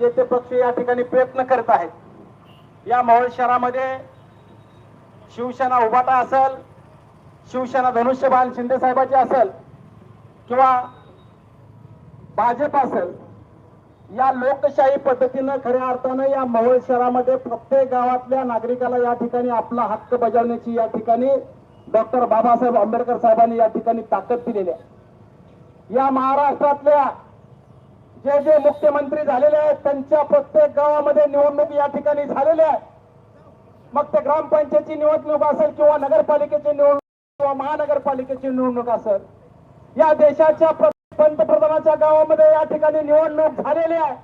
जे ते पक्ष या ठिकाणी प्रयत्न करत आहेत. या मोहोळ शहरामध्ये शिवसेना उभाटा असेल शिवसेना धनुष्यबाल शिंदे साहेबाची असेल किंवा भाजप असेल या लोकशाही पद्धतीनं खऱ्या अर्थानं या मोहोळ शहरामध्ये प्रत्येक गावातल्या नागरिकाला या ठिकाणी आपला हक्क बजावण्याची या ठिकाणी डॉक्टर बाबासाहेब आंबेडकर साहेबांनी या ठिकाणी ताकद दिलेली आहे. या महाराष्ट्रातल्या जे जे मुख्यमंत्री झालेले आहेत त्यांच्या प्रत्येक गावामध्ये निवडणूक या ठिकाणी झालेल्या आहेत मग ते ग्रामपंचायतची निवडणूक असेल किंवा नगरपालिकेची निवडणूक किंवा महानगरपालिकेची निवडणूक असेल या देशाच्या पंतप्रधानाच्या गावामध्ये या ठिकाणी निवडणूक झालेली आहे.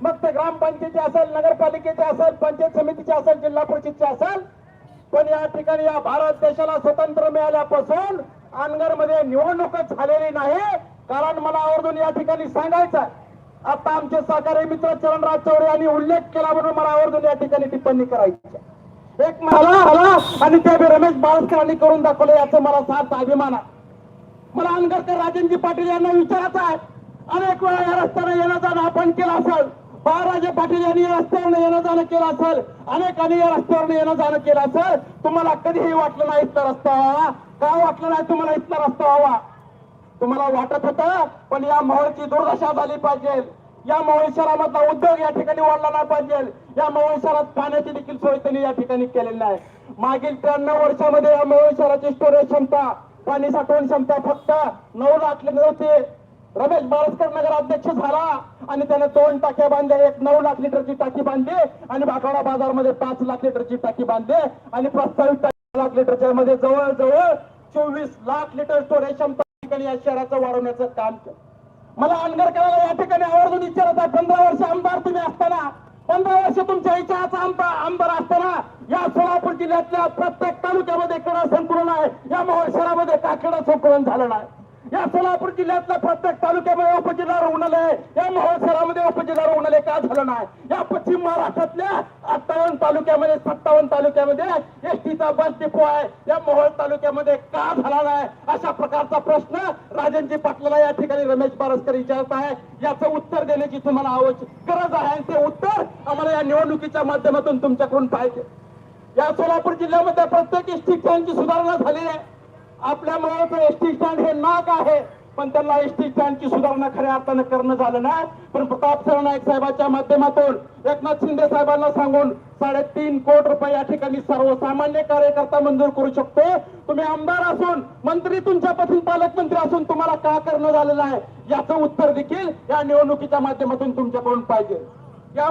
मग ते ग्रामपंचायती असेल नगरपालिकेचे असेल पंचायत समितीचे असेल जिल्हा परिषदचे असेल पण या ठिकाणी या भारत देशाला स्वतंत्र मिळाल्यापासून अनगरमध्ये निवडणूकच झालेली नाही. कारण मला आवर्जून या ठिकाणी सांगायचं आहे आता आमचे सहकारी मित्र चरणराज चौरे यांनी उल्लेख केला म्हणून मला आवर्जून या ठिकाणी टिप्पणी करायची. एक मला आणि ते रमेश बाळसकरांनी करून दाखवलं याचं मला सार्थ अभिमान आहे. मला अनगरकर राजेंद्र पाटील यांना विचारायचं आहे. अनेक वेळा या रस्त्याने येणं जाणं आपण केलं असेल. बाळराजे पाटील यांनी या रस्त्यावरनं येणं जाणं केलं असेल. अनेकांनी या रस्त्यावरनं येणं जाणं केलं असेल. तुम्हाला कधीही वाटलं नाही इथला रस्ता व्हावा. का वाटलं नाही तुम्हाला इथला रस्ता व्हावा? तुम्हाला वाटत होतं पण या मोहळची दुर्दशा झाली पाहिजे. या मोहोळ शहरामधला उद्योग या ठिकाणी वाढला नाही पाहिजे. या मोहोळ शहरात पाण्याची देखील सोय त्यांनी या ठिकाणी केलेली आहे मागील त्र्याण्णव वर्षामध्ये या मोहोळ शहराची स्टोरेज क्षमता पाणी साठवण क्षमता फक्त नऊ लाख लिटर होती. रमेश बारसकर नगराध्यक्ष झाला आणि त्याने दोन टाक्या बांधल्या. एक नऊ लाख लिटरची टाकी बांधली आणि भाकवडा बाजारमध्ये पाच लाख लिटरची टाकी बांधली आणि प्रस्तावित लाख लिटरच्या मध्ये जवळजवळ चोवीस लाख लिटर स्टोरेज क्षमता ठिकाणी या शहराचं वाढवण्याचं काम केलं. मला अनगरकराला या ठिकाणी आवर्जून विचारत आहे पंधरा वर्ष आमदार तुम्ही असताना पंधरा वर्ष तुमच्या इच्छाचा आमदार आमदार असताना या सोलापूर जिल्ह्यातल्या प्रत्येक तालुक्यामध्ये कडा संकुलन आहे या शहरामध्ये का कडा संकुलन झालं नाही. या सोलापूर जिल्ह्यातल्या प्रत्येक तालुक्यामध्ये उपजिल्हा रुग्णालय या महोत्सवामध्ये शहरामध्ये उपजिल्हा रुग्णालय का झालं नाही? या पश्चिम महाराष्ट्रातल्या अठ्ठावन्न तालुक्यामध्ये सत्तावन्न तालुक्यामध्ये एसटीचा बस डिपो आहे. या मोहोळ तालुक्यामध्ये का झाला नाही? अशा प्रकारचा प्रश्न राजनजी पाटलाला या ठिकाणी रमेश बारसकर विचारत आहे. याचं उत्तर देण्याची तुम्हाला आवश्यक गरज आहे आणि ते उत्तर आम्हाला या निवडणुकीच्या माध्यमातून तुमच्याकडून पाहिजे. या सोलापूर जिल्ह्यामध्ये प्रत्येक एसटी सुधारणा झाली आहे. आपल्या मुलाचं एसटी स्टँड हे नाक आहे. पण त्यांना एसटी स्टँडची सुधारणा खऱ्या अर्थानं करणं झालं नाही. पण प्रताप सरनाईक साहेबांच्या माध्यमातून एकनाथ शिंदे साहेबांना सांगून साडेतीन कोटी रुपये या ठिकाणी सर्वसामान्य कार्यकर्ता मंजूर करू शकतो. तुम्ही आमदार असून मंत्री तुमच्यापासून पालकमंत्री असून तुम्हाला का करणं झालेलं आहे? याचं उत्तर देखील या निवडणुकीच्या माध्यमातून तुमच्याकडून पाहिजे.